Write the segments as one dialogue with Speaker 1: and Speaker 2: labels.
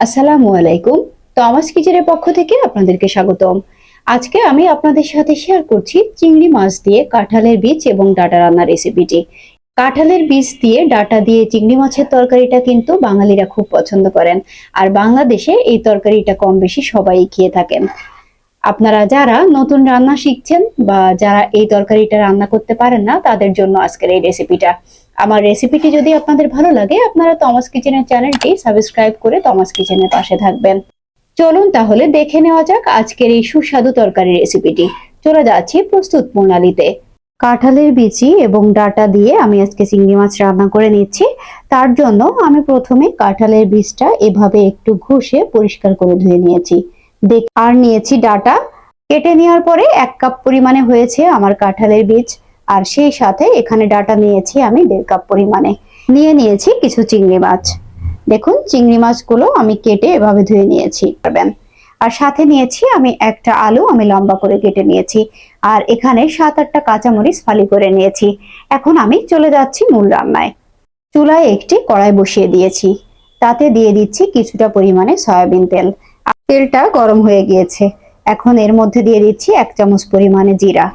Speaker 1: আসসালামু আলাইকুম, তমাস কিচেনের পক্ষ থেকে আপনাদেরকে স্বাগতম। আজকে আমি আপনাদের সাথে শেয়ার করছি চিংড়ি মাছ দিয়ে কাঁঠালের বীজ এবং ডাটা রান্নার রেসিপিটি কাঁঠালের বীজ দিয়ে ডাটা দিয়ে চিংড়ি মাছের তরকারিটা কিন্তু বাঙালিরা খুব পছন্দ করেন। আর বাংলাদেশে এই তরকারিটা কম বেশি সবাই খেয়ে থাকেন। আপনারা যারা নতুন রান্না শিখছেন বা যারা এই তরকারিটা রান্না করতে পারেন না, তাদের জন্য আজকের এই রেসিপিটা আমার রেসিপিটি যদি আপনাদের ভালো লাগে, আপনারা তমাস কিচেনের চ্যানেলটি সাবস্ক্রাইব করে তমাস কিচেনের পাশে থাকবেন। চলুন তাহলে দেখে নেওয়া যাক আজকের এই সুস্বাদু তরকারি রেসিপিটি চলে যাচ্ছি প্রস্তুত প্রণালীতে। কাঁঠালের বিচি এবং ডাটা দিয়ে আমি আজকে চিংড়ি মাছ রান্না করে নিচ্ছি। তার জন্য আমি প্রথমে কাঁঠালের বীজটা এভাবে একটু ঘষে পরিষ্কার করে ধুয়ে নিয়েছি। আর নিয়েছি ডাটা। কেটে নেওয়ার পরে এক কাপ পরিমাণে হয়েছে আমার কাঁঠালের বীজ। আর সেই সাথে এখানে ডাটা নিয়েছি আমি দেড় কাপ পরিমাণে। নিয়ে নিয়েছি কিছু চিংড়ি মাছ। দেখুন, চিংড়ি মাছগুলো আমি কেটে এভাবে ধুয়ে নিয়েছি। পারবেন? আর সাথে নিয়েছি আমি একটা আলু, আমি লম্বা করে কেটে নিয়েছি। আর এখানে সাত আটটা কাঁচামরিচ ফালি করে নিয়েছি। এখন আমি চলে যাচ্ছি মূল রান্নায়। চুলায় একটি কড়াই বসিয়ে দিয়েছি। তাতে দিয়ে দিচ্ছি কিছুটা পরিমাণে সয়াবিন তেল। তেলটা গরম হয়ে গিয়েছে। এখন এর মধ্যে দিয়ে দিচ্ছি এক চামচ পরিমাণে জিরা।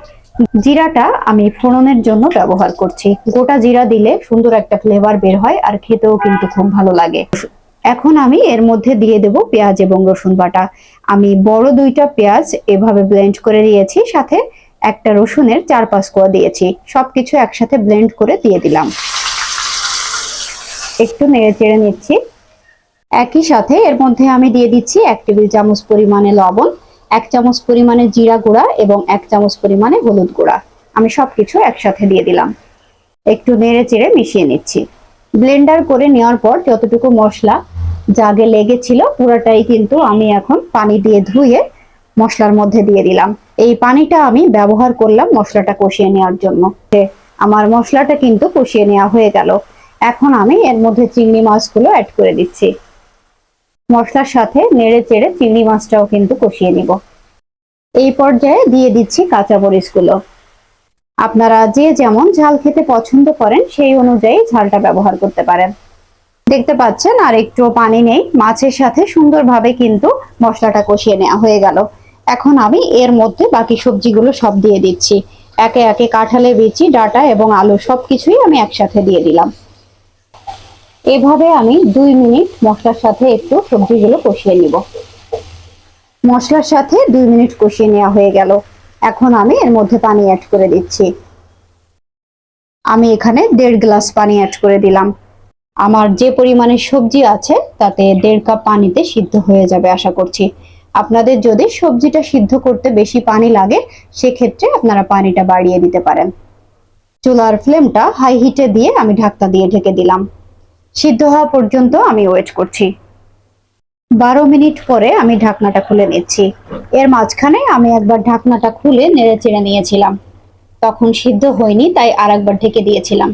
Speaker 1: জিরাটা আমি ফোড়নের জন্য ব্যবহার করছি। গোটা জিরা দিলে সুন্দর একটা ফ্লেভার বের হয় আর খেতেও কিন্তু খুব ভালো লাগে। এখন আমি এর মধ্যে দিয়ে দেব পেঁয়াজ এবং রসুন বাটা। আমি বড় দুইটা পেঁয়াজ এভাবে ব্লেন্ড করে দিয়েছি সাথে একটা রসুনের চার পাঁচ কোয়া দিয়েছি। সবকিছু একসাথে ব্লেন্ড করে দিয়ে দিলাম। একটু নেড়ে চেড়ে নিচ্ছি। একই সাথে এর মধ্যে আমি দিয়ে দিচ্ছি এক টেবিল চামচ পরিমাণে লবণ, এক চামচ পরিমাণে জিরা গুঁড়া এবং এক চামচ পরিমাণে হলুদ গুঁড়া। আমি সব কিছু একসাথে দিয়ে দিলাম। একটু নেড়ে চেড়ে মিশিয়ে নিচ্ছি। ব্লেন্ডার করে নেওয়ার পর যতটুকু মশলা জাগে লেগেছিল, পুরোটাই কিন্তু আমি এখন পানি দিয়ে ধুয়ে মশলার মধ্যে দিয়ে দিলাম। এই পানিটা আমি ব্যবহার করলাম মশলাটা কষিয়ে নেওয়ার জন্য। আমার মশলাটা কিন্তু কষিয়ে নেওয়া হয়ে গেল। এখন আমি এর মধ্যে চিংড়ি মাছগুলো অ্যাড করে দিচ্ছি। মশলার সাথে নেড়ে চেড়ে চিংড়ি মাছটাও কিন্তু কষিয়ে নিব। এই পর্যায়ে দিয়ে দিচ্ছি কাঁচা মরিচগুলো। আপনারা যে যেমন ঝাল খেতে পছন্দ করেন, সেই অনুযায়ী ঝালটা ব্যবহার করতে পারেন। দেখতে পাচ্ছেন, আর একটু পানি নেই। মাছের সাথে সুন্দরভাবে কিন্তু মশলাটা কষিয়ে নেওয়া হয়ে গেল। এখন আমি এর মধ্যে বাকি সবজিগুলো সব দিয়ে দিচ্ছি। একে একে কাঁঠালে বিচি, ডাটা এবং আলু সবকিছুই আমি একসাথে দিয়ে দিলাম। এভাবে আমি দুই মিনিট মশলার সাথে একটু সবজিগুলো কষিয়ে নিব। মশলার সাথে দুই মিনিট কষিয়ে নেওয়া হয়ে গেল। এখন আমি এর মধ্যে পানি অ্যাড করে দিচ্ছি। আমি এখানে দেড় গ্লাস পানি অ্যাড করে দিলাম। আমার যে পরিমাণে সবজি আছে, তাতে দেড় কাপ পানিতে সিদ্ধ হয়ে যাবে আশা করছি। আপনাদের যদি সবজিটা সিদ্ধ করতে বেশি পানি লাগে, সেক্ষেত্রে আপনারা পানিটা বাড়িয়ে দিতে পারেন। চুলার ফ্লেমটা হাই হিটে দিয়ে আমি ঢাকনা দিয়ে ঢেকে দিলাম। সিদ্ধ হওয়া পর্যন্ত আমি ওয়েট করছি। বারো মিনিট পরে আমি ঢাকনাটা খুলে নিচ্ছি। এর মাঝখানে আমি একবার ঢাকনাটা খুলে নেড়ে চেড়ে নিয়েছিলাম। তখন সিদ্ধ হয়নি, তাই আর একবার ঢেকে দিয়েছিলাম।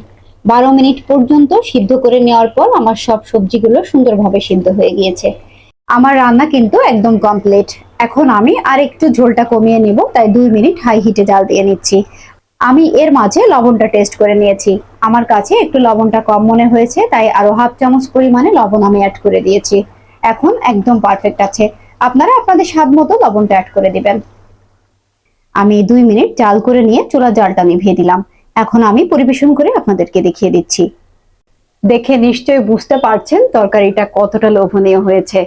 Speaker 1: বারো মিনিট পর্যন্ত সিদ্ধ করে নেওয়ার পর আমার সব সবজিগুলো সুন্দরভাবে সিদ্ধ হয়ে গিয়েছে। আমার রান্না কিন্তু একদম কমপ্লিট এখন আমি আর একটু ঝোলটা কমিয়ে নিব, তাই দুই মিনিট হাই হিটে জাল দিয়ে নিচ্ছি। আমি এর মাঝে লবণটা টেস্ট করে নিয়েছি। আমার কাছে একটু লবণটা কম মনে হয়েছে, তাই আরও হাফ চামচ পরিমাণে লবণ আমি অ্যাড করে দিয়েছি। এখন একদম পারফেক্ট আছে। আপনারা আপনাদের স্বাদ মতো লবণটা অ্যাড করে দিবেন। আমি দুই মিনিট জাল করে নিয়ে চুলা জালটা নিভিয়ে দিলাম। এখন আমি পরিবেশন করে আপনাদেরকে দেখিয়ে দিচ্ছি। দেখে নিশ্চয়ই বুঝতে পারছেন তরকারিটা কতটা লোভনীয় হয়েছে।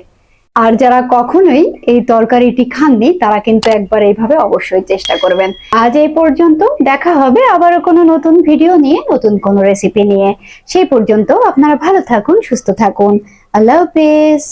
Speaker 1: আর যারা কখনোই এই তরকারিটি খাননি, তারা কিন্তু একবার এইভাবে অবশ্যই চেষ্টা করবেন। আজ এই পর্যন্ত, দেখা হবে আবারও কোনো নতুন ভিডিও নিয়ে, নতুন কোনো রেসিপি নিয়ে। সেই পর্যন্ত আপনারা ভালো থাকুন, সুস্থ থাকুন। আল্লাহ হাফেজ।